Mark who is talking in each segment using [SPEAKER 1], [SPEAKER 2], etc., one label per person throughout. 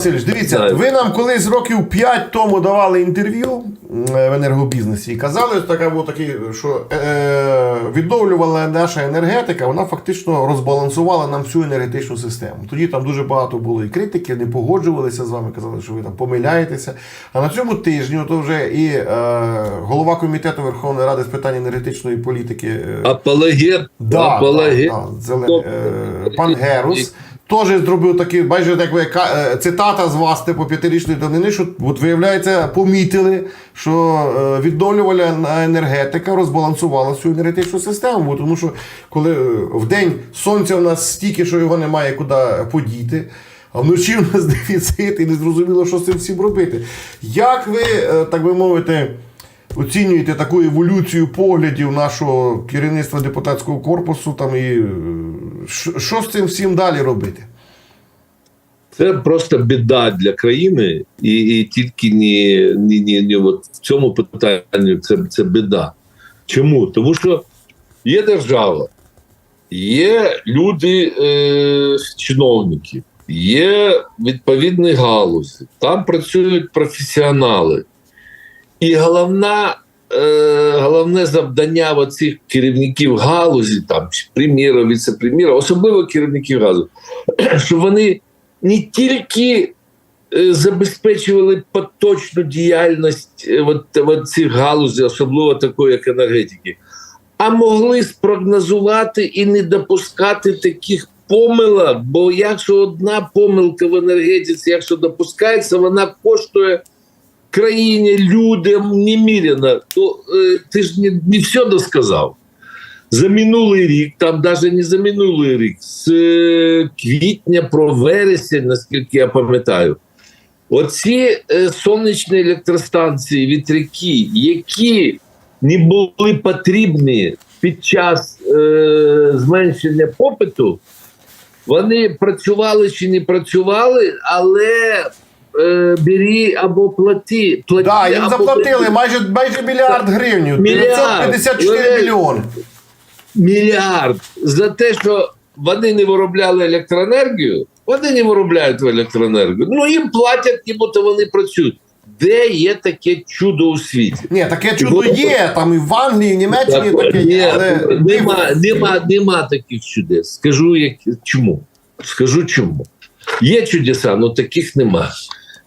[SPEAKER 1] Васильович, дивіться, ви нам колись років 5 тому давали інтерв'ю е, в енергобізнесі і казали, ось така був такий, що е, відновлювала наша енергетика, вона фактично розбалансувала нам всю енергетичну систему. Тоді там дуже багато було і критики, не погоджувалися з вами, казали, що ви там помиляєтеся. А на цьому тижні то вже і е, голова комітету Верховної Ради з питань енергетичної політики. е,
[SPEAKER 2] Апологет,
[SPEAKER 1] Да,
[SPEAKER 2] апологет.
[SPEAKER 1] да, да, зелен- е, пан Герус теж зробив такий, майже як е, цитата з вас, типу п'ятирічної давнини, що от, виявляється, помітили, що е, відновлювальна енергетика розбалансувала всю енергетичну систему. Тому що коли е, в день сонця в нас стільки, що його немає куди подіти. А вночі в нас дефіцит і не зрозуміло, що з цим всім робити. Як ви, так би мовити, оцінюєте таку еволюцію поглядів нашого керівництва депутатського корпусу там і е, що, з цим всім далі робити?
[SPEAKER 2] Це просто біда для країни, і, і тільки ні, ні, ні, ні от в цьому питанні це, це біда. Чому? Тому що є держава, є люди, е, чиновники, є відповідні галузі, там працюють професіонали. І головна, е, головне завдання оцих керівників галузі, там прем'єра, віце-прем'єра, особливо керівників галузі, щоб вони не тільки е, забезпечували поточну діяльність е, от, от цих галузей, особливо такої, як енергетики, а могли спрогнозувати і не допускати таких помилок. Бо якщо одна помилка в енергетиці, якщо допускається, вона коштує країні, людям неміряно, то е, ти ж не, не все досказав. За минулий рік, там навіть не за минулий рік, з е, квітня про вересень, наскільки я пам'ятаю, оці е, сонячні електростанції, вітряки, які не були потрібні під час е, зменшення попиту, вони працювали чи не працювали, але е, бері або плати. плати
[SPEAKER 1] Да, їм
[SPEAKER 2] або
[SPEAKER 1] заплатили майже, майже мільярд гривень,
[SPEAKER 2] Мільярд.
[SPEAKER 1] 954
[SPEAKER 2] Вони-
[SPEAKER 1] мільйони.
[SPEAKER 2] мільярд за те, що вони не виробляли електроенергію, вони не виробляють електроенергію. Ну їм платять, нібито вони працюють. Де є таке чудо у світі?
[SPEAKER 1] Ні, таке чудо є, там і в Англії, і в Німеччині таке
[SPEAKER 2] Ні,
[SPEAKER 1] є, але
[SPEAKER 2] нема, нема, нема таких чудес. Скажу як, чому. Скажу чому. Є чудеса, але таких нема.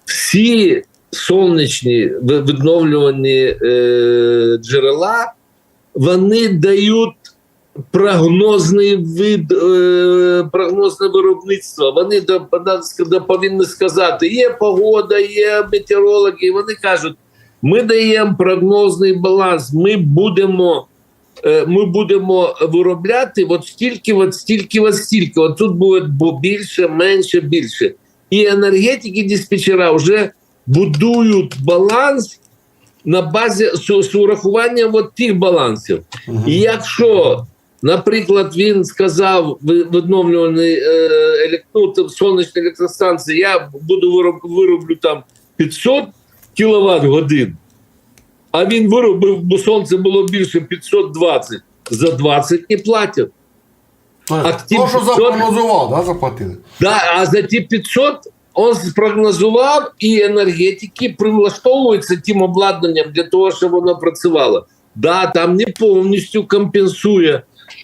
[SPEAKER 2] Всі сонячні відновлювані е, джерела, вони дають прогнозний вид, е, прогнозне виробництво. Вони повинні сказати, є погода, є метеорологи, вони кажуть, ми даємо прогнозний баланс, ми будемо. е, Ми будемо виробляти от стільки, от стільки, от стільки. От тут буде більше, менше, більше. І енергетики диспетчера вже будують баланс на базі з, з урахуванням от тих балансів.
[SPEAKER 1] Мгм.
[SPEAKER 2] І якщо, наприклад, він сказав відновлюваний е, елек- там, сонячні електростанції, я буду вироб, вироблю там 500 кВт годин, а він виробив, бо сонце було більше 520, за 20 не платять.
[SPEAKER 1] То,
[SPEAKER 2] а
[SPEAKER 1] то,
[SPEAKER 2] ті
[SPEAKER 1] що
[SPEAKER 2] 500
[SPEAKER 1] запрогнозував, да, заплатили.
[SPEAKER 2] Да, а за ті 500 он спрогнозував, і енергетики прилаштовуються тим обладнанням для того, щоб воно працювало. Да, там не повністю компенсує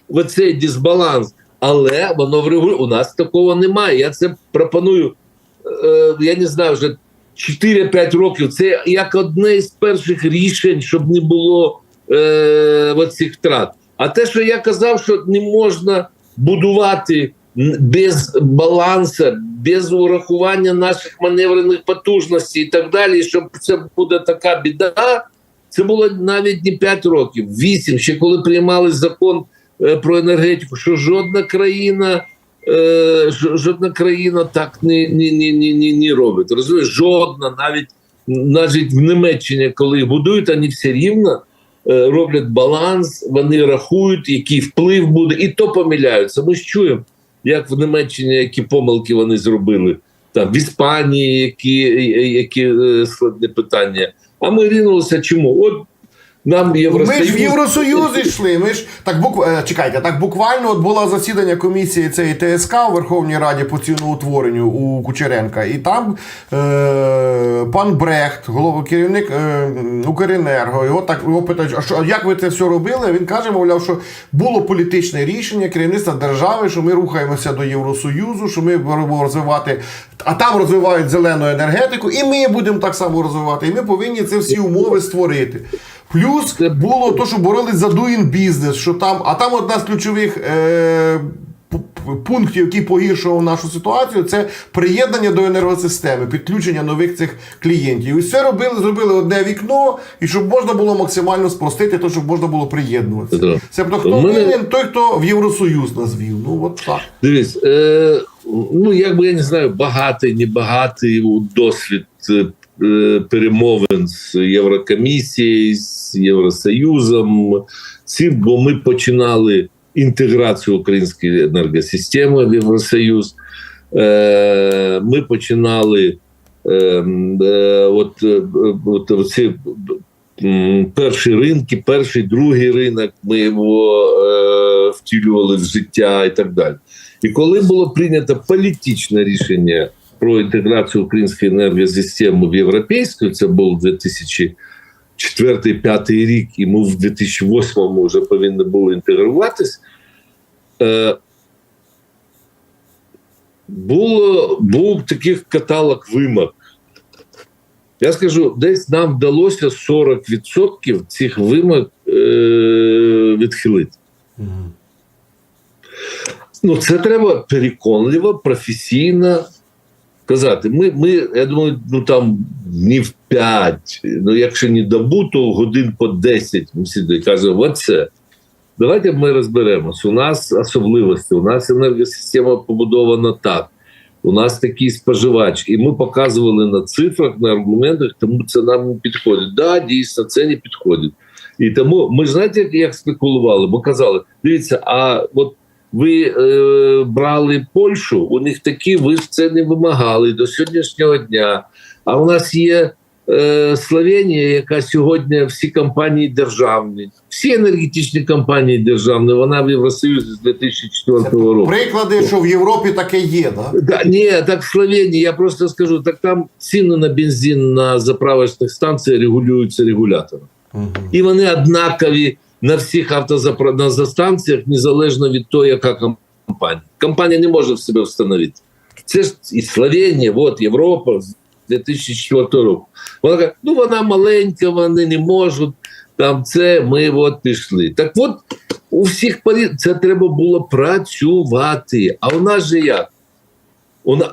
[SPEAKER 2] оцей дисбаланс, але воно врегулює. У нас такого немає. Я це пропоную. Е, я не знаю, вже 4-5 років. Це як одне з перших рішень, щоб не було е, оцих втрат. А те, що я казав, що не можна будувати без балансу, без урахування наших маневрених потужностей і так далі, щоб це буде така біда. Це було навіть не 5 років, 8, ще коли приймали закон е, про енергетику, що жодна країна, е, жодна країна так не, не, не, не, не, робить. Розумієш, жодна, навіть навіть в Німеччині, коли будують, вони все рівно роблять баланс, вони рахують, який вплив буде, і то помиляються. Ми ж чуємо, як в Німеччині які помилки вони зробили, там в Іспанії, які, які е, складні питання. А ми рінулися чому? От нам
[SPEAKER 1] Ми ж в Євросоюз йшли. Ми ж так бук... е, чекайте, так буквально от було засідання комісії цієї ТСК у Верховній Раді по ціноутворенню у Кучеренка, і там е... пан Брехт, голова керівник е... Укренерго, його так його питають, а що як ви це все робили? Він каже, мовляв, що було політичне рішення керівництва держави, що ми рухаємося до Євросоюзу, що ми будемо розвивати, а там розвивають зелену енергетику, і ми будемо так само розвивати. І ми повинні це всі умови створити. Плюс було то, що боролись за doing business, що там, а там одна з ключових е, пунктів, який погіршував нашу ситуацію, це приєднання до енергосистеми, підключення нових цих клієнтів. І все робили, зробили одне вікно, і щоб можна було максимально спростити, то щоб можна було приєднуватися.
[SPEAKER 2] Так.
[SPEAKER 1] Себто хто
[SPEAKER 2] мене-
[SPEAKER 1] винен, той, хто в Євросоюз назвів. Ну от так.
[SPEAKER 2] Дивись, е, ну якби я не знаю, багатий, не багатий досвід е, перемовин з Єврокомісією, з Євросоюзом. Ці, бо ми починали інтеграцію української енергосистеми в Євросоюз. Е, ми починали е, е, от, е, от ці перші ринки, перший, другий ринок, ми його е, втілювали в життя і так далі. І коли було прийнято політичне рішення про інтеграцію української енергосистеми в європейську, це був 2004-2005 рік, і ми в 2008 вже повинні були інтегруватись. Е, було, був таких каталог вимог. Я скажу, десь нам вдалося 40% цих вимог е, відхилити. Ну, це треба переконливо, професійно казати. Ми, ми я думаю, ну там днів 5, ну якщо не добу, то годин по 10 ми і кажемо, оце. Давайте ми розберемось. У нас особливості, у нас енергосистема побудована так. У нас такий споживач, і ми показували на цифрах, на аргументах, тому це нам не підходить. Да, дійсно, це не підходить. І тому ми знаєте, як спекулювали? Ми казали: дивіться, а от ви е, брали Польщу, у них такі, ви ж це не вимагали до сьогоднішнього дня. А у нас є е, Словенія, яка сьогодні всі компанії державні, всі енергетичні компанії державні, вона в Євросоюзі з 2004 року.
[SPEAKER 1] Приклади, що в Європі таке є, да?
[SPEAKER 2] Да, ні, так в Словенії, я просто скажу, так там ціни на бензин на заправочних станціях регулюються регулятором.
[SPEAKER 1] Угу.
[SPEAKER 2] І вони однакові на всіх автозастанціях, незалежно від того, яка компанія. Компанія не може в себе встановити. Це ж і Словенія, от Європа з 2004 року. Вона каже, ну вона маленька, вони не можуть. Там це ми от пішли. Так от у всіх це треба було працювати. А нас же як?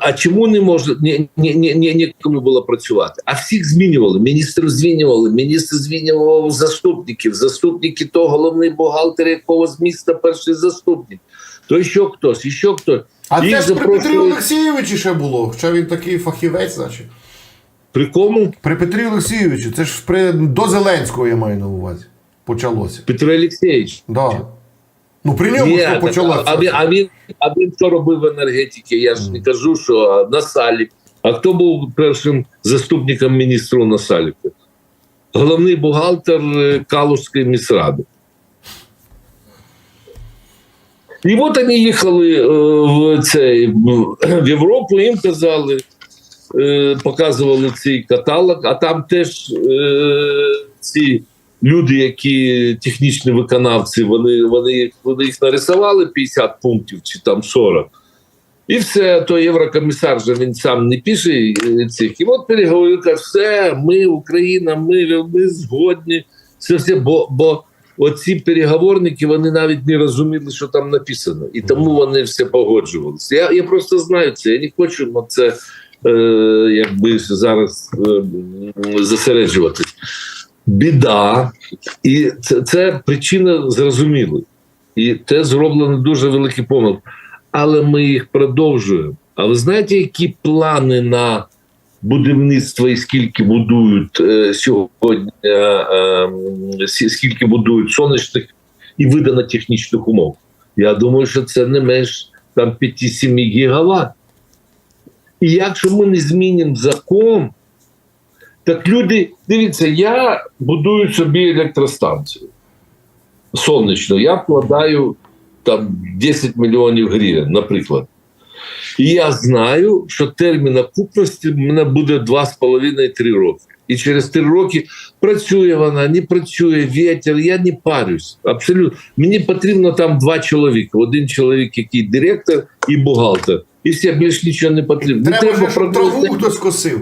[SPEAKER 2] А чому не може ні, ні, ні, ні, нікому було працювати? А всіх змінювали. Міністр змінювали, міністр змінював заступників, заступники то головний бухгалтер якогось міста, перший заступник. То ще хтось, і ще хтось.
[SPEAKER 1] А
[SPEAKER 2] Їх
[SPEAKER 1] це ж при Петрі Олексійовичі ще було. Хоча він такий фахівець, значить.
[SPEAKER 2] При кому?
[SPEAKER 1] При Петрі Олексійовичу, це ж при, до Зеленського я маю на увазі. Почалося.
[SPEAKER 2] Петро Олексійович.
[SPEAKER 1] Да. Ну при ньому що
[SPEAKER 2] так,
[SPEAKER 1] почалося.
[SPEAKER 2] а, він, а, він, а він що робив в енергетиці? Я ж не кажу, що на салі. А хто був першим заступником міністру на салі? Головний бухгалтер е, Калужської міськради. І от вони їхали е, в, цей, в Європу, їм казали, е, показували цей каталог, а там теж ці люди, які технічні виконавці, вони, вони, вони їх нарисували 50 пунктів чи там 40. І все, то єврокомісар же він сам не пише цих. І от переговорив, каже, все, ми, Україна, ми, ми згодні. Все, все, бо, бо оці переговорники вони навіть не розуміли, що там написано. І тому вони все погоджувалися. Я, я просто знаю це. Я не хочу на це е, якби зараз е, зосереджуватись. Біда, і це, це причина зрозуміла. І це зроблено дуже великий помилки. Але ми їх продовжуємо. А ви знаєте, які плани на будівництво і скільки будують е, сьогодні, е, е, скільки будують сонячних і видано технічних умов? Я думаю, що це не менш там 5-7 гігават. І якщо ми не змінимо закон, Так люди, дивіться, я будую собі електростанцію сонячну. Я вкладаю там 10 мільйонів гривень, наприклад. І я знаю, що термін окупності в мене буде 2,5-3 роки. І через 3 роки працює вона, не працює вітер, я не парюсь. Абсолютно. Мені потрібно там два чоловіка. Один чоловік, який директор і бухгалтер. І все, більш нічого не потрібно. Не
[SPEAKER 1] Треба, щоб траву хтось косив.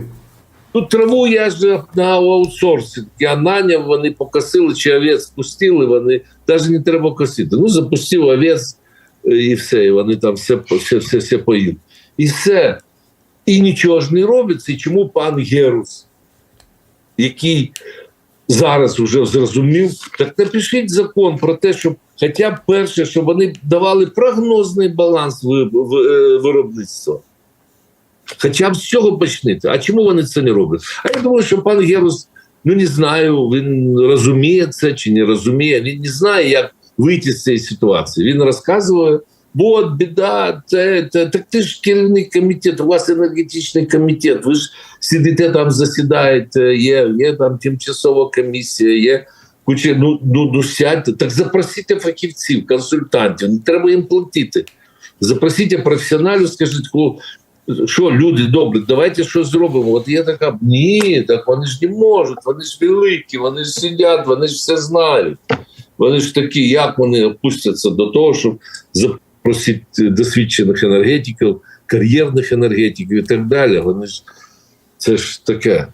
[SPEAKER 2] Тут траву я ж на аутсорсинг. Я наняв, вони покосили, чи овець спустили, вони навіть не треба косити. Ну, запустив овець е, і все, і вони там все, все, все, все поїли. І все. І нічого ж не робиться. І чому пан Герус, який зараз вже зрозумів, так напишіть закон про те, щоб хоча б перше, щоб вони давали прогнозний баланс е, виробництва. Хоча б з цього почнете. А чому вони це не роблять? А я думаю, що пан Герус, ну не знаю, він розуміє це чи не розуміє. Він не знає, як вийти з цієї ситуації. Він розказує. Бо от біда, це, це так ти ж керівник комітету, у вас енергетичний комітет, ви ж сидите там, засідаєте, є, є там тимчасова комісія, є куча, ну, ну, ну сядьте, так запросіть фахівців, консультантів, не треба їм платити. Запросіть професіоналів, скажіть, «О, що люди добре, давайте щось зробимо. От є така, ні, так вони ж не можуть, вони ж великі, вони ж сидять, вони ж все знають. Вони ж такі, як вони опустяться до того, щоб запросити досвідчених енергетиків, кар'єрних енергетиків і так далі. Вони ж це ж таке.